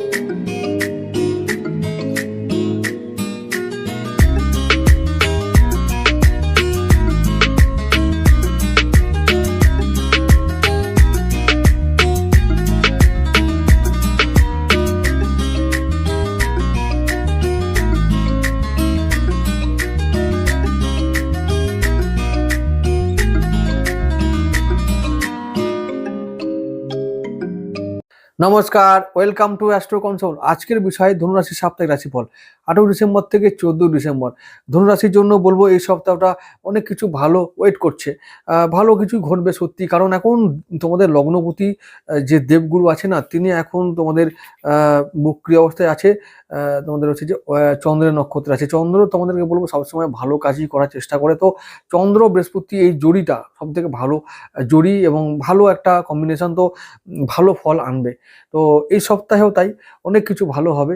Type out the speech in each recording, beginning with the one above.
you. নমস্কার, welcome to astro console. আজকের বিষয়ে ধনুরাশির সাপ্তাহিক রাশিফল, আঠেরো ডিসেম্বর থেকে চোদ্দোই ডিসেম্বর। ধনুরাশির জন্য বলব এই সপ্তাহটা অনেক কিছু ভালো ওয়েট করছে। ভালো কিছু ঘটবে সত্যি, কারণ এখন তোমাদের লগ্নপতি যে দেবগুরু আছে না, তিনি এখন তোমাদের বক্রিয় অবস্থায় আছে। তোমাদের হচ্ছে যে চন্দ্রের নক্ষত্র আছে। চন্দ্র তোমাদেরকে বলব সবসময় ভালো কাজই করার চেষ্টা করে। তো চন্দ্র, বৃহস্পতি এই জড়িটা সব থেকে ভালো জড়ি এবং ভালো একটা কম্বিনেশন তো ভালো ফল আনবে। তো এই সপ্তাহেও তাই, অনেক কিছু ভালো হবে।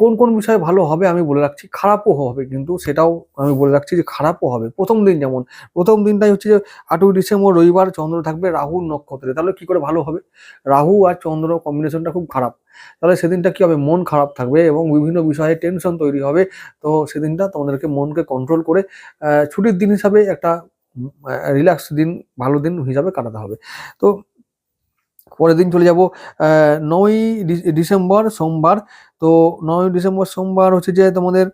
কোন কোন বিষয়ে ভালো হবে আমি বলে রাখছি, খারাপও হবে কিন্তু সেটাও আমি বলে রাখছি যে খারাপও হবে। প্রথম দিন যেমন, প্রথম দিনটাই হচ্ছে যে আটই ডিসেম্বর রবিবার চন্দ্র থাকবে রাহুর নক্ষত্রে। তাহলে কি করে ভালো হবে? রাহু আর চন্দ্র কম্বিনেশনটা খুব খারাপ। তাহলে সেদিনটা কি হবে? মন খারাপ থাকবে এবং বিভিন্ন বিষয়ে টেনশন তৈরি হবে। তো সেদিনটা তোমাদেরকে মনকে কন্ট্রোল করে ছুটির দিন হিসাবে একটা রিল্যাক্স দিন, ভালো দিন হিসাবে কাটাতে হবে। তো পরের দিন চলে যাব নয়ই ডিসেম্বর সোমবার। তো নয়ই ডিসেম্বর সোমবার হচ্ছে যে তোমাদের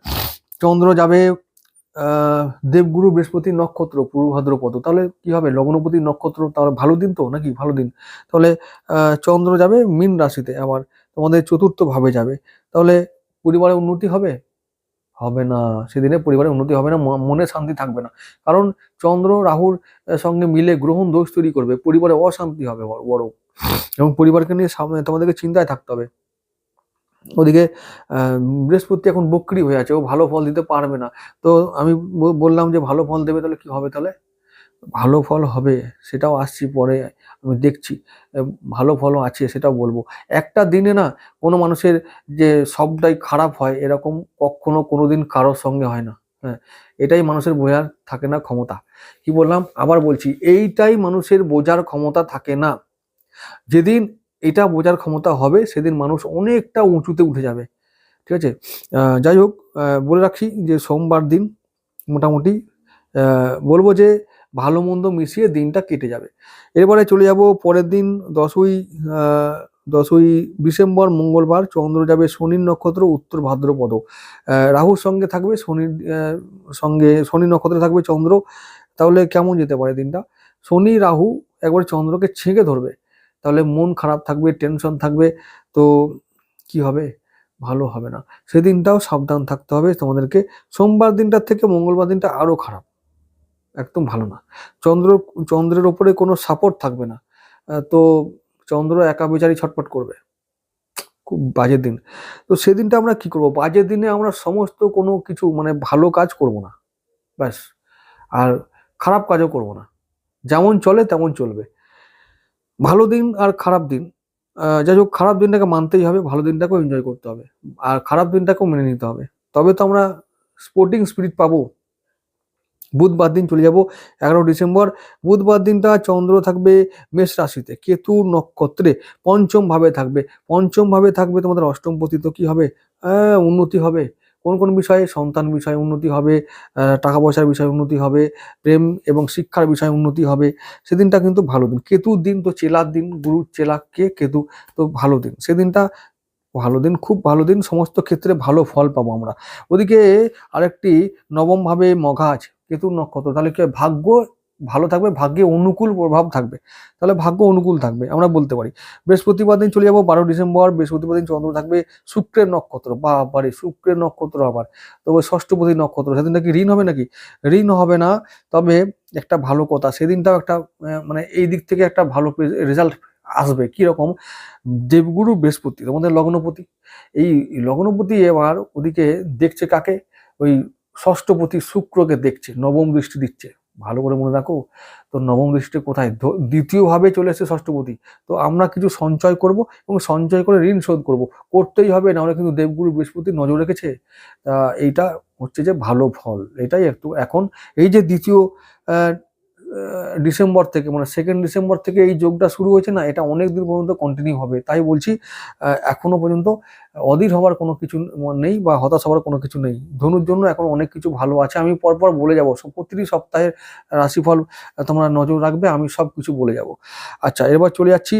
চন্দ্র যাবে দেবগুরু বৃহস্পতি নক্ষত্র পূর্ব ভাদ্রপদ তাহলে কি হবে? লগ্নপতি নক্ষত্র, তাহলে ভালো দিন তো নাকি? ভালো দিন। তাহলে চন্দ্র যাবে মীন রাশিতে, আবার তোমাদের চতুর্থ ভাবে যাবে। তাহলে পরিবারে উন্নতি হবে? হবে না। সেদিনে পরিবারে উন্নতি হবে না মনে শান্তি থাকবে না। কারণ চন্দ্র, রাহুর সঙ্গে মিলে গ্রহণ দোষ তৈরি করবে, পরিবারে অশান্তি হবে বড়। এবং পরিবারকে নিয়ে তোমাদেরকে চিন্তায় থাকতে হবে। ওদিকে বৃহস্পতি এখন বক্রি হয়ে আছে, ও ভালো ফল দিতে পারবে না। তো আমি বললাম যে ভালো ফল দেবে তাহলে কি হবে তাহলে? ভালো ফল হবে, সেটাও আসছি পরে আমি দেখছি। ভালো ফলও আছে সেটাও বলব। একটা দিনে না, কোনো মানুষের যে সবটাই খারাপ হয়, এরকম কখনো কোনোদিন কারোর সঙ্গে হয় না। হ্যাঁ এটাই মানুষের বোঝার থাকে না ক্ষমতা। কি বললাম? আবার বলছি, এইটাই মানুষের বোঝার ক্ষমতা থাকে না। যেদিন এটা বোঝার ক্ষমতা হবে, সেদিন মানুষ অনেকটা উঁচুতে উঠে যাবে। ঠিক আছে? যাই হোক বলে রাখি যে সোমবার দিন মোটামুটি বলব যে ভালো মন্দ মিশিয়ে দিনটা কেটে যাবে। এরপরে চলে যাব পরের দিন দশই দশই ডিসেম্বর, মঙ্গলবার, চন্দ্র যাবে শনির নক্ষত্র, উত্তর ভাদ্রপদ। রাহুর সঙ্গে থাকবে শনির সঙ্গে শনি নক্ষত্রে থাকবে চন্দ্র। তাহলে কেমন যেতে পারে দিনটা? শনি, রাহু একবার চন্দ্রকে ছেঁকে ধরবে। তাহলে মন খারাপ থাকবে টেনশন থাকবে, তো কি হবে? ভালো হবে না। সেদিনটাও সাবধান থাকতে হবে তোমাদেরকে। সোমবার দিনটার থেকে মঙ্গলবার দিনটা আরও খারাপ। একদম ভালো না। চন্দ্র, চন্দ্রের ওপরে কোনো সাপোর্ট থাকবে না। তো চন্দ্র একা বিচারি ছটপট করবে। খুব বাজে দিন। তো সেদিনটা আমরা কি করব? বাজে দিনে আমরা সমস্ত কোনো কিছু মানে ভালো কাজ করব না। ব্যাস। আর খারাপ কাজও করব না। যেমন চলে তেমন চলবে। ভালো দিন আর খারাপ দিন। যাই হোক, খারাপ দিনটাকে মানতেই হবে, ভালো দিনটাকেও এনজয় করতে হবে। আর খারাপ দিনটাকেও মেনে নিতে হবে। তবে তো আমরা স্পোর্টিং স্পিরিট পাবো। বুধবার দিন চলে যাব, এগারো ডিসেম্বর। বুধবার দিনটা চন্দ্র থাকবে মেষ রাশিতে, কেতু নক্ষত্রে পঞ্চম ভাবে থাকবে। পঞ্চম ভাবে থাকবে তোমাদের অষ্টম পতি তো কি হবে? উন্নতি হবে। কোন কোন বিষয়ে সন্তান বিষয়ে উন্নতি হবে টাকা পয়সার বিষয়ে উন্নতি হবে, প্রেম এবং শিক্ষার বিষয়ে উন্নতি হবে, সেদিনটা কিন্তু ভালো দিন। কেতুর দিন তো চেলার দিন গুরুর চেলাকে কেতু তো ভালো দিন। সেদিনটা ভালো দিন, খুব ভালো দিন, সমস্ত ক্ষেত্রে ভালো ফল পাবো আমরা। ওদিকে আরেকটি নবম ভাবে মঘা আছে কেতুর নক্ষত্র। তাহলে কি? ভাগ্য ভালো থাকবে, ভাগ্যে অনুকূল প্রভাব থাকবে। তাহলে ভাগ্য অনুকূল থাকবে, আমরা বলতে পারি। বৃহস্পতিবার দিন চলে যাব, বারো ডিসেম্বর, বৃহস্পতিবার দিন চন্দ্র থাকবে, শুক্রের নক্ষত্র বা বারে শুক্রের নক্ষত্র আবার। তবে ষষ্ঠপতি নক্ষত্র, সেদিন নাকি ঋণ হবে নাকি? ঋণ হবে না, তবে একটা ভালো কথা, সেদিনটাও একটা মানে এই দিক থেকে একটা ভালো রেজাল্ট আসবে। কীরকম দেবগুরু বৃহস্পতি, তোমাদের লগ্নপতি। এই লগ্নপতি এবার ওদিকে দেখছে কাকে? ওই ষষ্ঠপতি শুক্রকে দেখছে, নবম দৃষ্টি দিচ্ছে। ভালো করে মনে রাখো। তো নবম দৃষ্টি কোথায়? দ্বিতীয়ভাবে চলে এসেছে ষষ্ঠপতি তো আমরা কিছু সঞ্চয় করব এবং সঞ্চয় করে ঋণ শোধ করব। করতেই হবে নাহলে কিন্তু দেবগুরু বৃহস্পতি নজর রেখেছে। এইটা হচ্ছে যে ভালো ফল। এটাই একটু, এখন এই যে দ্বিতীয় ডিসেম্বর থেকে মানে সেকেন্ড ডিসেম্বর থেকে এই যোগটা শুরু হয়েছে না এটা অনেক দিন পর্যন্ত কন্টিনিউ হবে। তাই বলছি আহ, এখনও পর্যন্ত অধীর হওয়ার কোনো কিছু নেই বা হতাশ হওয়ার কোনো কিছু নেই। ধনুর জন্য এখন অনেক কিছু ভালো আছে আমি পরপর বলে যাব। প্রতিটি সপ্তাহের রাশিফল তোমরা নজর রাখবে আমি সব কিছু বলে যাব। আচ্ছা এবার চলে যাচ্ছি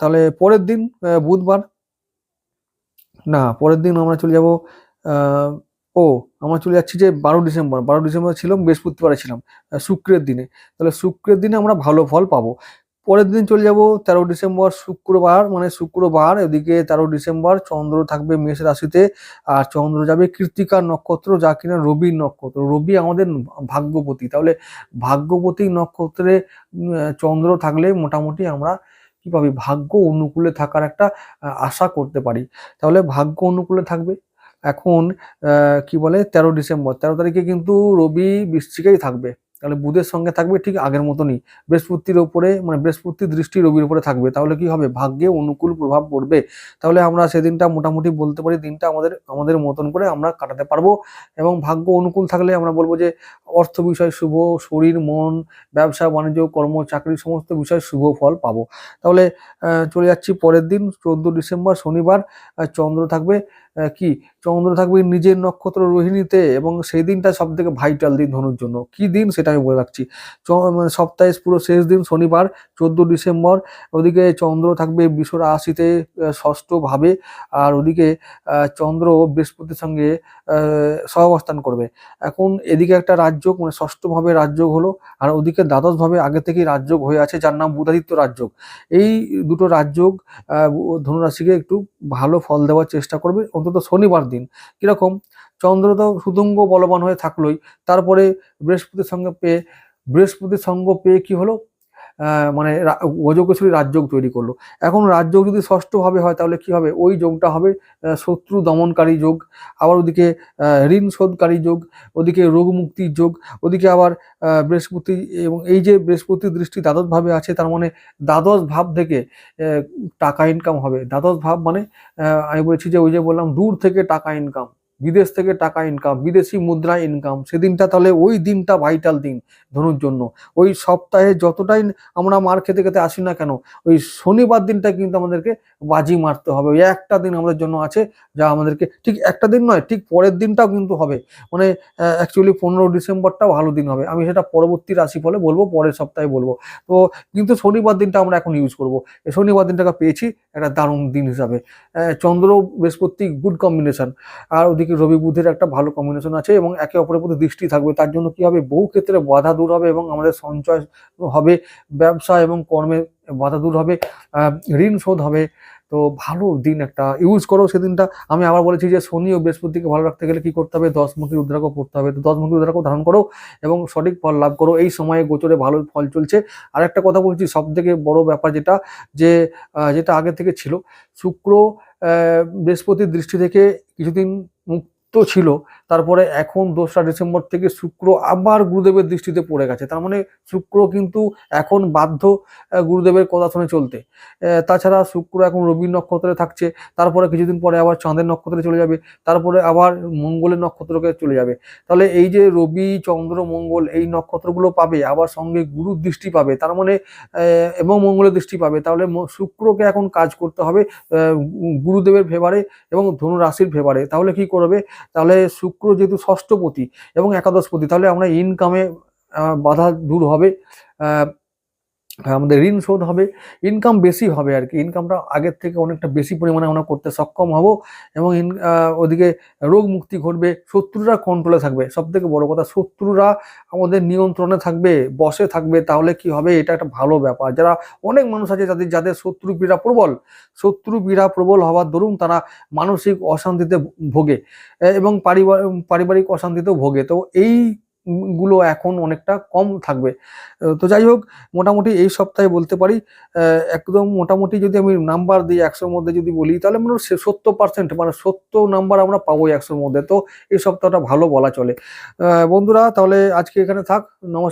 তাহলে পরের দিন বুধবার না পরের দিন আমরা চলে যাব ও, আমরা চলে যাচ্ছি যে বারো ডিসেম্বর। বারো ডিসেম্বর ছিলাম, বৃহস্পতিবারে ছিলাম। শুক্রের দিনে। তাহলে শুক্রের দিনে আমরা ভালো ফল পাবো। পরের দিন চলে যাব তেরো ডিসেম্বর, শুক্রবার। মানে শুক্রবার এদিকে তেরো ডিসেম্বর, চন্দ্র থাকবে মেষ রাশিতে। আর চন্দ্র যাবে কৃত্তিকার নক্ষত্র, যা কিনা রবির নক্ষত্র। রবি আমাদের ভাগ্যপতি। তাহলে ভাগ্যপতি নক্ষত্রে চন্দ্র থাকলে মোটামুটি আমরা কি পাবি? ভাগ্য অনুকূলে থাকার একটা আশা করতে পারি। তাহলে ভাগ্য অনুকূলে থাকবে। এখন কি বলে, তেরো ডিসেম্বর। তেরো তারিখে কিন্তু রবি বৃশ্চিকেই থাকবে। তাহলে বুধের সঙ্গে থাকবে ঠিক আগের মতনই। বৃহস্পতির ওপরে মানে বৃহস্পতির দৃষ্টি রবির উপরে থাকবে। তাহলে কি হবে? ভাগ্যে অনুকূল প্রভাব পড়বে। তাহলে আমরা সেদিনটা মোটামুটি বলতে পারি, দিনটা আমাদের আমাদের মতন করে আমরা কাটাতে পারব। এবং ভাগ্য অনুকূল থাকলে আমরা বলব যে, অর্থ বিষয় শুভ, শরীর, মন, ব্যবসা, বাণিজ্য, কর্ম, চাকরি, সমস্ত বিষয়ে শুভ ফল পাবো। তাহলে চলে যাচ্ছি পরের দিন, চোদ্দ ডিসেম্বর, শনিবার চন্দ্র থাকবে। কি? চন্দ্র থাকবে নিজের নক্ষত্র রোহিণীতে এবং সেই দিনটা সব থেকে ভাইটাল দিন ধনুর জন্য। কি দিন? সেটা আমি বলে রাখছি। মানে সপ্তাহের পুরো শেষ দিন শনিবার চোদ্দ ডিসেম্বর। ওদিকে চন্দ্র থাকবে বিষ রাশিতে আহ, ষষ্ঠ ভাবে আর ওদিকে চন্দ্র বৃহস্পতির সঙ্গে সহাবস্থান করবে। এখন এদিকে একটা রাজযোগ মানে ষষ্ঠ ভাবে রাজযোগ হলো। আর ওদিকে দ্বাদশ ভাবে আগে থেকেই রাজযোগ হয়ে আছে যার নাম বুধাদিত্য রাজযোগ। এই দুটো রাজযোগ ধনুরাশিকে একটু ভালো ফল দেওয়ার চেষ্টা করবে। অন্তত শনিবার দিন। কীরকম? চন্দ্র তো সুদঙ্গ বলবান হয়ে থাকলোই। তারপরে বৃহস্পতির সঙ্গে পেয়ে, বৃহস্পতির সঙ্গ পেয়ে কি হলো? মানে রা- গজকেশরী রাজযোগ তৈরি করল। এখন রাজযোগ যদি ষষ্ঠভাবে হয়, তাহলে কি হবে? ওই যোগটা হবে শত্রু দমনকারী যোগ, আবার ওদিকে ঋণ শোধকারী যোগ, ওদিকে রোগ মুক্তির যোগ, ওদিকে আবার বৃহস্পতি এবং এই যে বৃহস্পতির দৃষ্টি দ্বাদশভাবে আছে, তার মানে দ্বাদশ ভাব থেকে টাকা ইনকাম হবে। দ্বাদশ ভাব মানে আমি বলেছি যে ওই যে বললাম, দূর থেকে টাকা ইনকাম বিদেশ থেকে টাকা ইনকাম বিদেশি মুদ্রা ইনকাম সেদিনটা তাহলে ওই দিনটা ভাইটাল দিন ধনুর জন্য। ওই সপ্তাহে যতটাই আমরা মার খেতে খেতে আসি না কেন, ওই শনিবার দিনটা কিন্তু আমাদেরকে বাজি মারতে হবে। ওই একটা দিন আমাদের জন্য আছে যা আমাদেরকে ঠিক একটা দিন নয়, ঠিক পরের দিনটাও কিন্তু হবে। মানে অ্যাকচুয়ালি পনেরো ডিসেম্বরটাও ভালো দিন হবে। আমি সেটা পরবর্তী রাশি ফলে বলব, পরের সপ্তাহে বলব। তো কিন্তু শনিবার দিনটা আমরা এখন ইউজ করব। শনিবার দিনটাকে পেয়েছি একটা দারুণ দিন হিসাবে। চন্দ্র বৃহস্পতি গুড কম্বিনেশন আর ওদিকে রবি বুধের একটা ভালো কম্বিনেশন আছে এবং একে অপরের প্রতি দৃষ্টি থাকবে। তার জন্য কি হবে? বহু ক্ষেত্রে বাধা দূর হবে এবং আমাদের সঞ্চয় হবে, ব্যবসা এবং কর্মে বাধা দূর হবে ঋণ শোধ হবে। তো ভালো দিন একটা। ইউজ করো সেদিনটা। আমি আবার বলেছি যে শনি ও বৃহস্পতিকে ভালো রাখতে গেলে কি করতে হবে? দশমুখী রুদ্রাক্ষ পড়তে হবে। তো দশমুখী রুদ্রাক্ষ ধারণ করো এবং সঠিক ফল লাভ করো। এই সময়ে গোচরে ভালো ফল চলছে। আর একটা কথা বলছি সব থেকে বড় ব্যাপার যেটা, যে যেটা আগে থেকে ছিল, শুক্র বৃহস্পতির দৃষ্টি থেকে কিছুদিন ছিল তারপরে এখন দোসরা ডিসেম্বর থেকে শুক্র আবার গুরুদেবের দৃষ্টিতে পড়ে গেছে। তার মানে শুক্র কিন্তু এখন বাধ্য গুরুদেবের কথা শুনে চলতে। তাছাড়া শুক্র এখন রবি নক্ষত্রে থাকছে, তারপরে কিছুদিন পরে আবার চাঁদের নক্ষত্রে চলে যাবে, তারপরে আবার মঙ্গলের নক্ষত্রকে চলে যাবে। তাহলে এই যে রবি, চন্দ্র, মঙ্গল এই নক্ষত্রগুলো পাবে, আবার সঙ্গে গুরুর দৃষ্টি পাবে, তার মানে এবং মঙ্গলের দৃষ্টি পাবে, তাহলে শুক্রকে এখন কাজ করতে হবে গুরুদেবের ফেভারে এবং ধনু রাশির ফেভারে। তাহলে কি করবে? তাহলে শুক্র যেহেতু ষষ্ঠপতি এবং একাদশপতি তাহলে আমরা ইনকামে বাধা দূর হবে। আমাদের ঋণ শোধ হবে ইনকাম বেশি হবে আর কি। ইনকামটা আগের থেকে অনেকটা বেশি পরিমাণে আমরা করতে সক্ষম হব এবং ওদিকে রোগ মুক্তি ঘটবে, শত্রুরা কন্ট্রোলে থাকবে। সব থেকে বড় কথা, শত্রুরা আমাদের নিয়ন্ত্রণে থাকবে, বসে থাকবে, তাহলে কি হবে? এটা একটা ভালো ব্যাপার। যারা অনেক মানুষ আছে যাদের যাদের শত্রু পীড়া প্রবল, শত্রু পীড়া প্রবল হওয়ার দরুন তারা মানসিক অশান্তিতে ভোগে এবং পারিবার- পারিবারিক অশান্তিতেও ভোগে। তো এই গুলো এখন অনেকটা কম থাকবে। তো যাই হোক, মোটামুটি এই সপ্তাহে বলতে পারি একদম মোটামুটি যদি আমি নাম্বার দিই একশোর মধ্যে যদি বলি, তাহলে মনে হয় সত্তর পার্সেন্ট মানে সত্তর নাম্বার আমরা পাবো একশোর মধ্যে। তো এই সপ্তাহটা ভালো বলা চলে। বন্ধুরা, তাহলে আজকে এখানে থাক। নমস্কার।